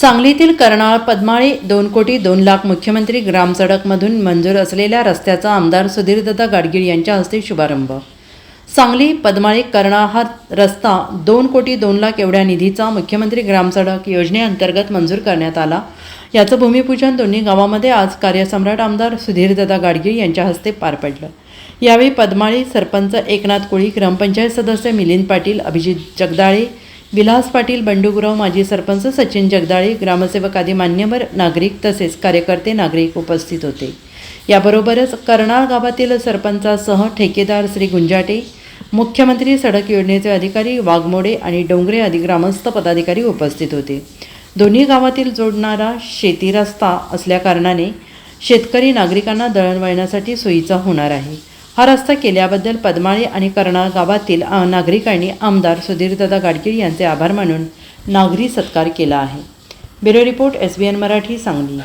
सांगलीतील कर्नाळ पद्माळी दोन कोटी दोन लाख मुख्यमंत्री ग्रामसडकमधून मंजूर असलेल्या रस्त्याचा आमदार सुधीरदत्ता गाडगीळ यांच्या हस्ते शुभारंभ. सांगली पद्माळी कर्नाळ हा रस्ता दोन कोटी दोन लाख एवढ्या निधीचा मुख्यमंत्री ग्रामसडक योजनेअंतर्गत मंजूर करण्यात आला. याचं भूमिपूजन दोन्ही गावामध्ये आज कार्यसम्राट आमदार सुधीरदत्ता गाडगीळ यांच्या हस्ते पार पडलं. यावेळी पद्माळी सरपंच एकनाथ कोळी ग्रामपंचायत सदस्य मिलिंद पाटील अभिजित जगदाळे विलास पाटील बंडुगुराव माजी सरपंच सचिन जगदाळे ग्रामसेवक आदी मान्यवर नागरिक तसेच कार्यकर्ते नागरिक उपस्थित होते. याबरोबरच कर्नाळ गावातील सरपंचासह ठेकेदार श्री गुंजाटे मुख्यमंत्री सडक योजनेचे अधिकारी वाघमोडे आणि डोंगरे आदी ग्रामस्थ पदाधिकारी उपस्थित होते. दोन्ही गावातील जोडणारा शेती रस्ता असल्याकारणाने शेतकरी नागरिकांना दळणवळणासाठी सोयीचा होणार आहे. हा रस्ता केल्याबद्दल पद्माळी आणि कर्णाळ गावातील नागरिकांनी आमदार सुधीरदादा गाडगीळ यांचे आभार मानून नागरी सत्कार केला आहे. Bureau report S B N Marathi Sangli.